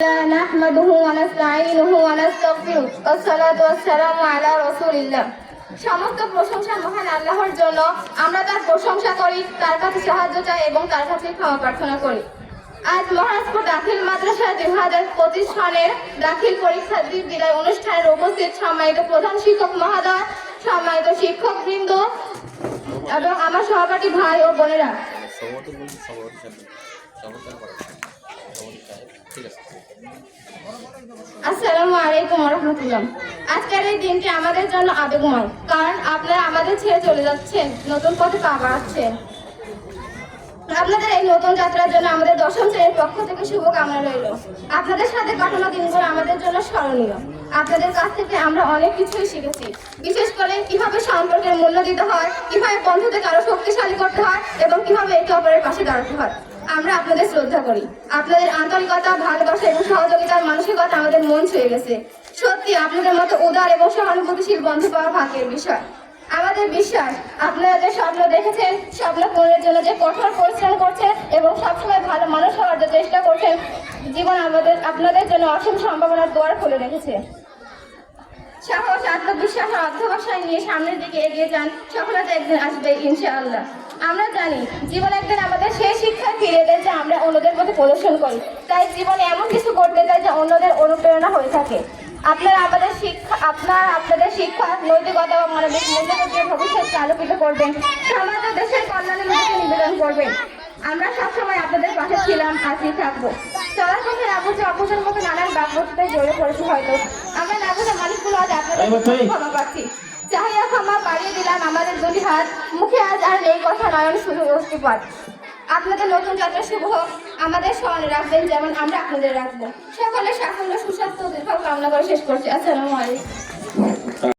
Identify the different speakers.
Speaker 1: نحمده ونستعينه ونستغفره والصلاة والسلام على رسول الله সমস্ত প্রশংসা মহান আল্লাহর জন্য আমরা তার প্রশংসা করি তার কাছে সাহায্য চাই এবং তার কাছে ক্ষমা প্রার্থনা করি আজ মহারাজপুর দাখিল মাদ্রাসা দুই হাজার পঁচিশ সনের দাখিল পরীক্ষার্থী বিদায় অনুষ্ঠানের উপস্থিত সম্মানিত প্রধান শিক্ষক মহাদয় সম্মানিত শিক্ষক বৃন্দ এবং আমার সহপাঠী ভাই ও বোনেরা আসসালামু আলাইকুম রহমতুল্লাহ আজকের এই দিনটি আমাদের জন্য আবেগময়, কারণ আপনারা আমাদের ছেড়ে চলে যাচ্ছেন, নতুন পথে পা বাড়াচ্ছেন। আপনাদের এই নতুন যাত্রার জন্য আমাদের দশম শ্রেণির পক্ষ থেকে শুভকামনা রইল। আপনাদের সাথে কাটানো দিনগুলো আমাদের জন্য স্মরণীয়। আপনাদের কাছ থেকে আমরা অনেক কিছুই শিখেছি। বিশেষ করে কীভাবে সম্পর্কের মূল্য দিতে হয়, কীভাবে বন্ধুদের আরও শক্তিশালী করতে হয়, এবং কীভাবে একে অপরের পাশে দাঁড়াতে হয়। আমরা আপনাদের শ্রদ্ধা করি। আপনাদের আন্তরিকতা, ভালোবাসা এবং সহযোগিতার মানসিকতা আমাদের মন ছুঁয়ে গেছে। সত্যি, আপনাদের মতো উদার এবং সহানুভূতিশীল বন্ধু পাওয়া ভাগ্যের বিষয়। আমাদের বিশ্বাস, আপনারা যে স্বপ্ন দেখেছেন, স্বপ্ন পূরণের জন্য যে কঠোর পরিশ্রম করছেন এবং সবসময় ভালো মানুষ হওয়ার যে চেষ্টা করছেন, জীবন আমাদের, আপনাদের জন্য অসীম সম্ভাবনার দ্বার খুলে রেখেছে। সাহস, আত্মবিশ্বাস আর অধ্যবসায় নিয়ে সামনের দিকে এগিয়ে যান, সফলতা একদিন আসবে ইনশাআল্লাহ। আমরা জানি, জীবন একদিন আমাদের সেই শিক্ষা ফিরে দেয় যে আমরা অন্যদের প্রতি প্রদর্শন করি। তাই জীবনে এমন কিছু করতে চাই যে অন্যদের অনুপ্রেরণা হয়ে থাকে। আপনারা আমাদের শিক্ষা আপনারা আপনাদের শিক্ষা নৈতিকতা ও মানবিক মূল্যবোধ দিয়ে ভবিষ্যৎকে আলোকিত করবেন সমাজ ও দেশের কল্যাণের মধ্যে নিবেদন করবেন আমরা সবসময় আপনাদের পাশে ছিলাম আছি থাকব। চলার পথে আবুজে অপূজন মতো নানান বাক্যতে জড়ে পড়েছে হয়তো। আমরা না বুঝে মানুষগুলো আজ আপনাদের ক্ষমা পাচ্ছি। চাহিয়া ক্ষমা বাড়িয়ে দিলাম আমাদের দুটি হাত। মুখে আজ আর নেই কথা নয়ন শুধু অস্তিপাত আপনাদের নতুন যাত্রা শুভ হোক। আমাদের স্মরণে রাখবেন, যেমন আমরা আপনাদের রাখব। সকলে সাফল্য, সুস্বাস্থ্য দীর্ঘ কামনা করে শেষ করছি। আসসালামু আলাইকুম।